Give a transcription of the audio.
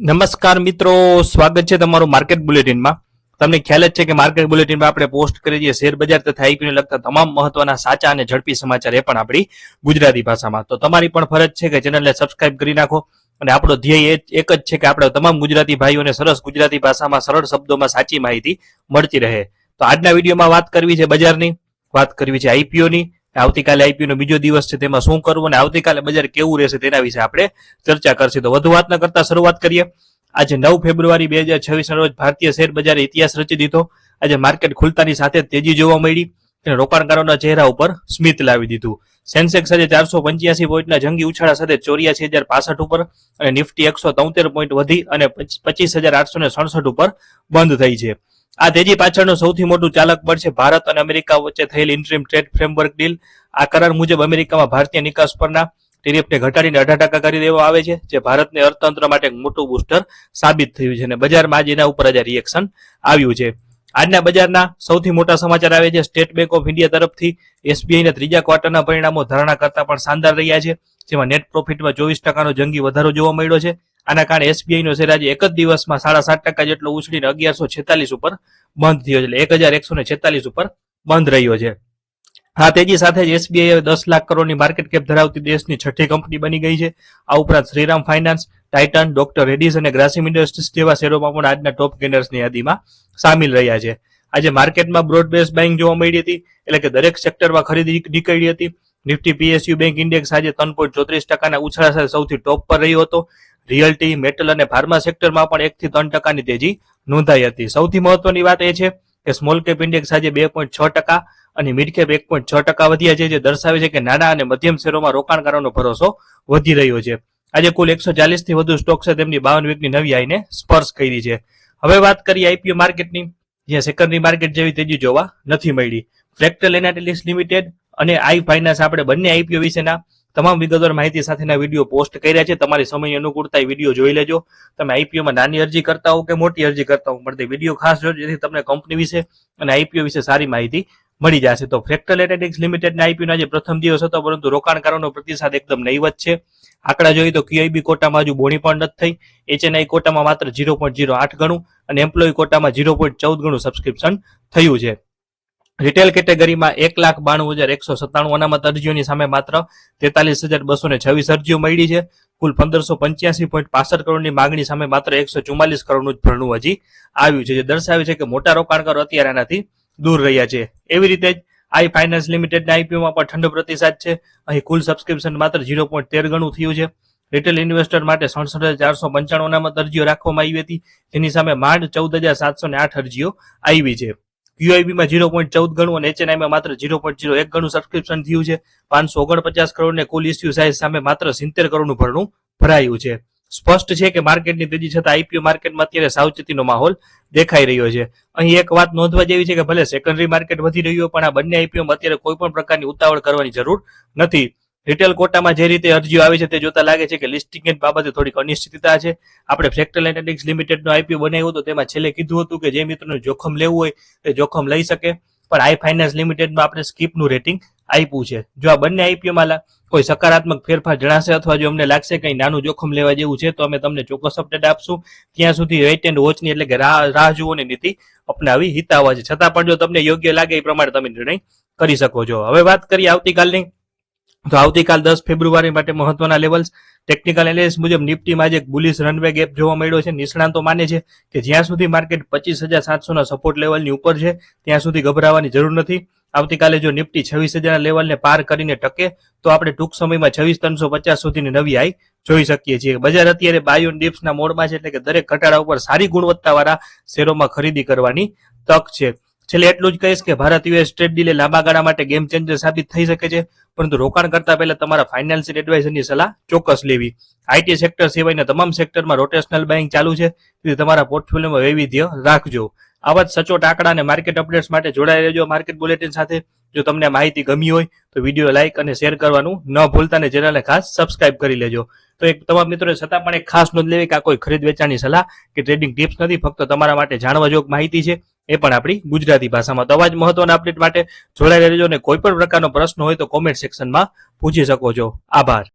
નમસ્કાર મિત્રો, સ્વાગત છે તમારું માર્કેટ બુલેટિનમાં. તમને ખ્યાલ જ છે કે માર્કેટ બુલેટિનમાં આપણે પોસ્ટ કરીએ છીએ શેર બજાર તથા આઈપીને લગતા તમામ મહત્વના સાચા અને ઝડપી સમાચાર એ પણ આપણી ગુજરાતી ભાષામાં. તો તમારી પણ ફરજ છે કે ચેનલને સબસ્ક્રાઇબ કરી નાખો અને આપણો ધ્યેય એક જ છે કે આપણે તમામ ગુજરાતી ભાઈઓને સરસ ગુજરાતી ભાષામાં સરળ શબ્દોમાં સાચી માહિતી મળતી રહે. તો આજના વિડીયોમાં વાત કરવી છે બજારની, વાત કરવી છે આઈપીઓની આવતીકાલે આઈપીઓ નો બીજો દિવસ છે, તેમાં શું કરવું અને આવતીકાલે બજાર કેવું રહેશે તેના વિશે આપણે ચર્ચા કરશે. તો વધુ વાત ન કરતા શરૂઆત કરીએ. આજે નવ ફેબ્રુઆરી બે હજાર છવ્વીસ રોજ ભારતીય શેર બજારે ઇતિહાસ રચી દીધો. આજે માર્કેટ ખુલતાની સાથે તેજી જોવા મળી. અને રોકાણકારોના ચહેરા ઉપર સ્મિત લાવી દીધું. સેન્સેક્સ આજે ચારસો પંચ્યાસી પોઈન્ટના જંગી ઉછાળા સાથે ચોર્યાસી હજાર પાસઠ ઉપર અને નિફ્ટી એકસો તોતેર પોઈન્ટ વધી અને પચીસ હજાર આઠસો ને સડસઠ ઉપર બંધ થઈ છે. આ તેજી પાછળનું સૌથી મોટું ચાલક બળ છે ભારત અને અમેરિકા વચ્ચે થયેલ ઇન્ટ્રીમ ટ્રેડ ફ્રેમવર્ક ડીલ આ કરાર મુજબ અમેરિકામાં ભારતીય નિકાસ પરના ટેરિફને ઘટાડીને અઢાર ટકા કરી દેવામાં આવે છે, જે ભારતને અર્થતંત્ર માટે મોટું બુસ્ટર સાબિત થયું છે અને બજારમાં આજે એના ઉપર આજે રિએક્શન આવ્યું છે. આજના બજારના સૌથી મોટા સમાચાર આવે છે, સ્ટેટ બેંક ઓફ ઇન્ડિયા તરફથી એસબીઆઈના ત્રીજા ક્વાર્ટરના પરિણામો ધારણા કરતા પણ શાનદાર રહ્યા છે, જેમાં નેટ પ્રોફિટમાં ચોવીસ ટકાનો જંગી વધારો જોવા મળ્યો છે. આના કારણે એસબીઆઈ નો શેર એક જ દિવસમાં સાડા સાત ટકા જેટલો ઉછળીને અગિયારસો છેતાલીસ ઉપર બંધ થયો છે. એટલે એક હજાર એકસો ને છેતાલીસ ઉપર બંધ રહ્યો છે. આ તેજી સાથે જ એસબીઆઈ દસ લાખ કરોડની માર્કેટ કેપ ધરાવતી દેશની છઠ્ઠી કંપની બની ગઈ છે. આ ઉપરાંત Shriram finance Titan doctor Reddy's અને ગ્રાસિમ ઇન્ડસ્ટ્રીઝ જેવા શેરોમાં પણ આજના ટોપ ગેનર્સની યાદીમાં સામેલ રહ્યા છે. આજે માર્કેટમાં બ્રોડ બેઝ બાઇંગ જોવા મળી હતી. એટલે કે દરેક સેક્ટરમાં ખરીદી નીકળી હતી. નિફ્ટી પીએસયુ બેંક ઇન્ડેક્સ આજે ત્રણ પોઈન્ટ ચોત્રીસ ટકાના ઉછાળા સાથે સૌથી ટોપ પર રહ્યો હતો. રિયલ્ટી મેટલ અને ફાર્મા સેક્ટરમાં પણ એક થી ત્રણ ટકાની તેજી નોંધાઈ હતી. સૌથી મહત્વની વાત એ છે કે સ્મોલ કેપ ઇન્ડેક્સ આજે બે છ ટકા અને મિડ કેપ એક પોઈન્ટ છ ટકા વધ્યા છે, જે દર્શાવે છે કે નાના અને મધ્યમ શેરોમાં રોકાણકારોનો ભરોસો વધી રહ્યો છે. આજે કુલ એકસો ચાલીસથી વધુ સ્ટોક્સે તેમની બાવન વીકની નવી આઈને સ્પર્શ કરી છે. હવે વાત કરીએ આઈપીઓ માર્કેટની, જ્યાં સેકન્ડરી માર્કેટ જેવી તેજી જોવા નથી મળી. ફ્રેક્ટલ એનાલિટિક્સ લિમિટેડ અને આઈ ફાઇનાન્સ, આપણે બંને આઈપીઓ વિશેના તમામ વિગતવાર માહિતી સાથેના વીડિયો પોસ્ટ કર્યા છે. તમારી સમય અનુકૂળતા વીડિયો જોઈ લેજો. તમે આઈપીઓ માં નાની અરજી કરતા હો કે મોટી અરજી કરતા હો પણ તે વીડિયો ખાસ જોજો, જેથી તમને કંપની વિશે અને આઈપીઓ વિશે સારી માહિતી મળી જશે. તો ફ્રેક્ટલ એનાલિટિક્સ લિમિટેડના આઈપીઓ આજે પ્રથમ દિવસ હતો, પરંતુ રોકાણકારોનો પ્રતિસાદ એકદમ નહીવત છે. આંકડા જોઈએ તો ક્યુઆઈબી કોટામાં હજુ બોણી પણ નથી થઈ. એચએનઆઈ કોટામાં માત્ર ઝીરો પોઈન્ટ ઝીરો આઠ ગણું અને એમ્પ્લોય કોટામાં ઝીરો પોઈન્ટ ચૌદ ગણું સબસ્ક્રિપ્શન થયું છે. રિટેલ કેટેગરીમાં એક લાખ બાણું હજાર એકસો સત્તાણું અનામત અરજીઓની સામે માત્ર તેતાલીસ હજાર બસો ને છવ્વીસ અરજીઓ મળી છે. કુલ પંદરસો પંચ્યાસી પોઈન્ટ પાસઠ કરોડની માગણી સામે માત્ર એકસો ચુમ્માલીસ કરોડનું જ ભરણું હજી આવ્યું છે, જે દર્શાવે છે કે મોટા રોકાણકારો અત્યારે આનાથી દૂર રહ્યા છે. એવી રીતે જ આઈ ફાઇનાન્સ લિમિટેડના આઈપીઓમાં પણ ઠંડો પ્રતિસાદ છે. અહીં કુલ સબસ્ક્રિપ્શન માત્ર ઝીરો પોઈન્ટ તેર ગણું થયું છે. રિટેલ ઇન્વેસ્ટર માટે સડસઠ હજાર ચારસો પંચાણું અનામત અરજીઓ રાખવામાં આવી હતી. જેની સામે માંડ ચૌદ હજાર સાતસો ને આઠ અરજીઓ આવી છે. ક્યુઆઈબીમાં ઝીરો પોઈન્ટ ચૌદ ગણું અને એચએનઆઈમાં માત્ર ઝીરો પોઈન્ટ ઝીરો એક ગણું સબસ્ક્રિપ્શન થયું છે. પાંચસો ઓગણપચાસ કરોડને કુલ ઇસ્યુ સાઇઝ સામે માત્ર સિત્તેર કરોડનું ભરણું ભરાયું છે. સ્પષ્ટ છે કે માર્કેટની તેજી છતાં આઈપીઓ માર્કેટમાં અત્યારે સાવચેતીનો માહોલ દેખાઈ રહ્યો છે. અહીં એક વાત નોંધવા જેવી છે કે ભલે સેકન્ડરી માર્કેટ વધી રહ્યું પણ આ બંને આઈપીઓમાં અત્યારે કોઈ પણ પ્રકારની ઉતાવળ કરવાની જરૂર નથી. રિટેલ કોટામાં જે રીતે અરજીઓ આવી છે તે જોતા લાગે છે કે લિસ્ટિંગ બાબતે થોડીક અનિશ્ચિતતા છે. આપણે ફ્રેક્ટલ એનાલિટિક્સ લિમિટેડનો આઈપીઓ બનાવ્યો હતો, તેમાં છેલ્લે કીધું હતું કે જે મિત્રોને જોખમ લેવું હોય તે જોખમ લઈ શકે. પણ આઈ ફાઇનાન્સ લિમિટેડમાં આપણે સ્કીપનું રેટિંગ આપ્યું છે. જો આ બંને આઈપીઓમાં કોઈ સકારાત્મક ફેરફાર જણાશે અથવા જો અમને લાગશે કંઈ નાનું જોખમ લેવા જેવું છે, તો અમે તમને ચોક્કસ અપડેટ આપશું. ત્યાં સુધી વેઇટ એન્ડ વોચની એટલે કે રાહ રાહ જુઓની નીતિ અપનાવી હિતાવા છે. છતાં પણ જો તમને યોગ્ય લાગે એ પ્રમાણે તમે નિર્ણય કરી શકો છો. હવે વાત કરીએ આવતીકાલની તો આવતીકાલ દસ ફેબ્રુઆરી માટે મહત્વના લેવલ્સ ટેકનિકલ એનાલિસ મુજબ નિફ્ટીમાં આજે એક બુલિશ રનવે ગેપ જોવા મળ્યો છે. નિષ્ણાંતો માને છે કે જ્યાં સુધી માર્કેટ પચીસ હજાર સાતસોના સપોર્ટ લેવલની ઉપર છે, ત્યાં સુધી ગભરાવાની જરૂર નથી. આવતીકાલે જો નિફ્ટી છવ્વીસ હજારના લેવલને પાર કરીને ટકે, તો આપણે ટૂંક સમયમાં છવ્વીસ ત્રણસો પચાસ સુધીની નવી આઈ જોઈ શકીએ છીએ. બજાર અત્યારે બાયો ડિપ્સના મોડમાં છે, એટલે કે દરેક ઘટાડા ઉપર સારી ગુણવત્તાવાળા શેરોમાં ખરીદી કરવાની તક છે. છેલ્લે એટલું જ કહીશ કે ભારત યુએસ ટ્રેડ ડીલે લાંબા ગાળા માટે ગેમ ચેન્જર સાબિત થઈ શકે છે. પરંતુ રોકાણ કરતા પહેલા તમારા ફાઇનાન્શિયલ એડવાઇઝરની સલાહ ચોક્કસ લેવી. આઈટી સેક્ટર સિવાયના તમામ સેક્ટરમાં રોટેશનલ બાઇંગ ચાલુ છે. તેથી તમારા પોર્ટફોલિયોમાં વૈવિધ્ય રાખજો. આવા જ સચોટ આંકડા અને માર્કેટ અપડેટ્સ માટે જોડાઈ રહેજો માર્કેટ બુલેટિન સાથે. જો તમને માહિતી ગમી હોય તો વીડિયો લાઇક અને શેર કરવાનું ન ભૂલતા અને ચેનલને ખાસ સબસ્ક્રાઇબ કરી લેજો. તો એક તમામ મિત્રોને છતાં પણ એક ખાસ નોંધ લેવી કે આ કોઈ ખરીદ વેચાણની સલાહ કે ટ્રેડિંગ ટિપ્સ નથી. ફક્ત તમારા માટે જાણવા જોગ માહિતી છે. એ પણ આપણી ગુજરાતી ભાષામાં. તો આવા જ મહત્વના અપડેટ માટે જોડાઈ રહેજો અને કોઈ પણ પ્રકારનો પ્રશ્ન હોય તો કોમેન્ટ સેક્શનમાં પૂછી શકો છો. આભાર.